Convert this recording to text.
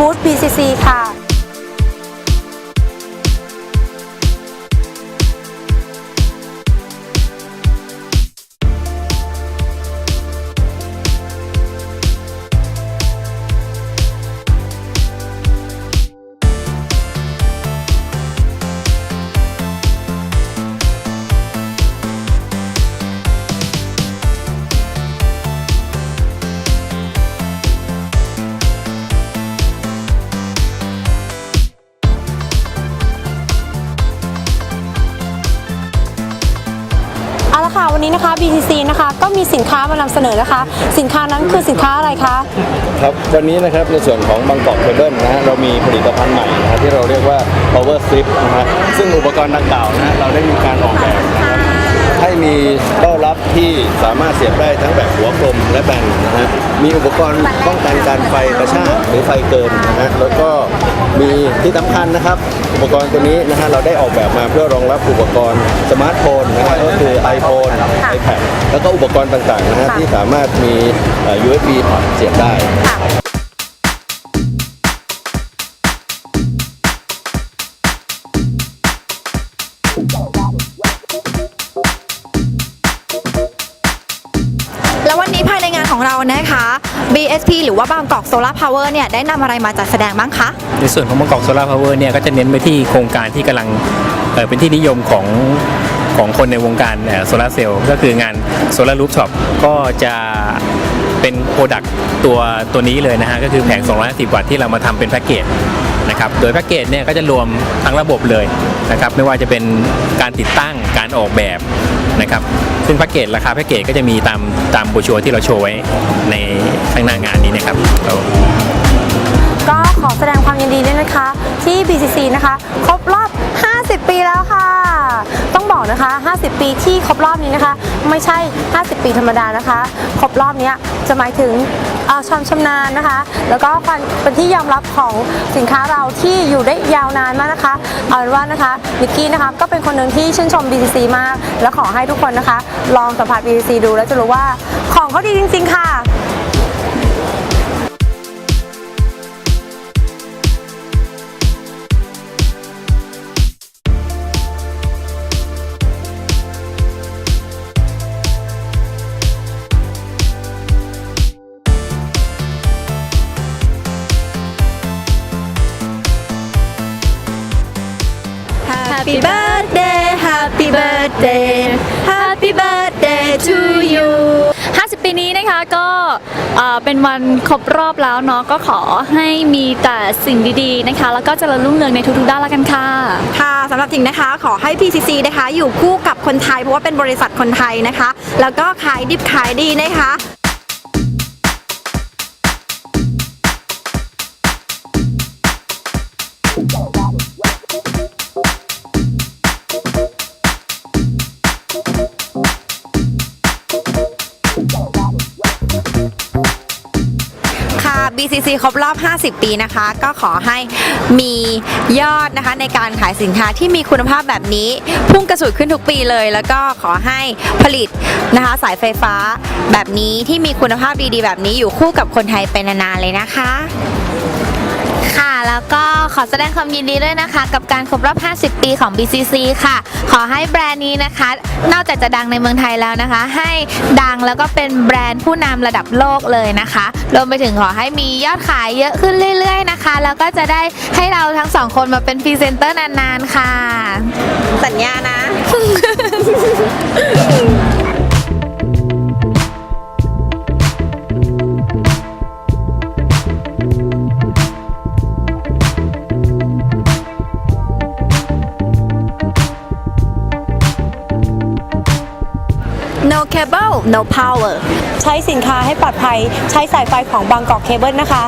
บูธ ละค่ะ วันนี้นะคะ BCC นะคะก็มีสินค้ามานำเสนอนะคะ สินค้านั้นคือสินค้าอะไรคะครับวันนี้นะครับในส่วนของบางกอกเคเบิลนะฮะเรามีผลิตภัณฑ์ใหม่นะที่เราเรียกว่า power strip นะฮะซึ่งอุปกรณ์ดังกล่าวนะฮะเราได้มีการออกแบบนะครับให้มีเต้ารับที่สามารถเสียบได้ทั้งแบบหัวกลมและแบนนะฮะมีอุปกรณ์ป้องกันการไฟกระชากหรือไฟเกินนะฮะแล้วก็มีที่สำคัญนะครับ อุปกรณ์ตัวนี้นะฮะเราได้ออกแบบมาเพื่อรองรับอุปกรณ์สมาร์ทโฟนนะครับก็คือ iPhone iPad แล้วก็อุปกรณ์ต่างๆนะฮะที่สามารถมีเอ่อ USB พอร์ตเสียบได้แล้ววันนี้ภายในงานของเรานะคะ BSP หรือว่าบางกอกโซลาร์พาวเวอร์เนี่ยได้นำอะไรมาจัดแสดงบ้างคะ ในส่วนของบางกอกโซลาร์พาวเวอร์เนี่ยก็จะเน้นไปที่โครงการที่กำลังเอ่อเป็นที่นิยมของ ของคนในวงการโซลาร์เซลล์ก็คืองานโซลารูฟท็อปก็จะเป็นโปรดักตัวตัวนี้เลยนะฮะก็คือแผง 250 วัตต์ที่เรามาทำเป็นแพ็กเกจนะครับโดยแพ็กเกจเนี่ยก็จะรวมทั้งระบบเลยนะครับไม่ว่าจะเป็นการติดตั้งการออกแบบนะครับซึ่งแพ็กเกจราคาแพ็กเกจก็จะมีตามตามโบรชัวที่เราโชว์ไว้ในข้างหน้างานนี้นะครับก็ขอแสดงความยินดีด้วยนะคะ ที่ BCC นะคะ ครบรอบ 50 ปีแล้วค่ะ บอกนะคะ 50 ปีที่ครบรอบนี้นะคะ ไม่ใช่ 50 ปีธรรมดานะคะ ครบรอบนี้จะหมายถึงเอ่อความชำนาญนะคะ แล้วก็ความเป็นที่ยอมรับของสินค้าเราที่อยู่ได้ยาวนานมากนะคะเอาเป็นว่านะคะนิกกี้นะคะก็เป็นคนหนึ่งที่ชื่นชม BCC มาก และขอให้ทุกคนนะคะ ลองสัมผัส BCC ดูแล้วจะรู้ว่าของเขาดีจริง ๆ ค่ะ Happy birthday Happy birthday Happy birthday to you 50 ปีนี้นะคะก็เอ่อเป็นวันครบรอบแล้วเนาะก็ขอให้มีแต่สิ่งดีๆนะคะ แล้วก็เจริญรุ่งเรืองในทุกๆด้านแล้วกันค่ะ ค่ะสำหรับทิงนะคะ ขอให้ PCC นะคะ อยู่คู่กับคนไทยเพราะว่าเป็นบริษัทคนไทยนะคะ แล้วก็ขายดิบขายดีนะคะ BCC ครบรอบ 50 ปีนะคะ ก็ขอให้มียอดนะคะในการขายสินค้าที่มีคุณภาพแบบนี้ พุ่งกระสุดขึ้นทุกปีเลย แล้วก็ขอให้ผลิตนะคะสายไฟฟ้าแบบนี้ที่มีคุณภาพดีๆ แบบนี้อยู่คู่กับคนไทยไปนานๆเลยนะคะ ค่ะแล้วก็ ขอแสดงความยินดีด้วยนะคะ กับการครบรอบ 50 ปีของ BCC ค่ะ ขอให้แบรนด์นี้นะคะ นอกจากจะดังในเมืองไทยแล้วนะคะ ให้ดังแล้วก็เป็นแบรนด์ผู้นำระดับโลกเลยนะคะรวมไปถึงขอให้มียอดขายเยอะขึ้นเรื่อย ๆ นะคะ แล้วก็จะได้ให้เราทั้งสองคนมาเป็นพรีเซนเตอร์นานๆค่ะ สัญญานะ cable no power ใช้สินค้าให้ปลอดภัย ใช้สายไฟของบางกอกเคเบิลนะคะ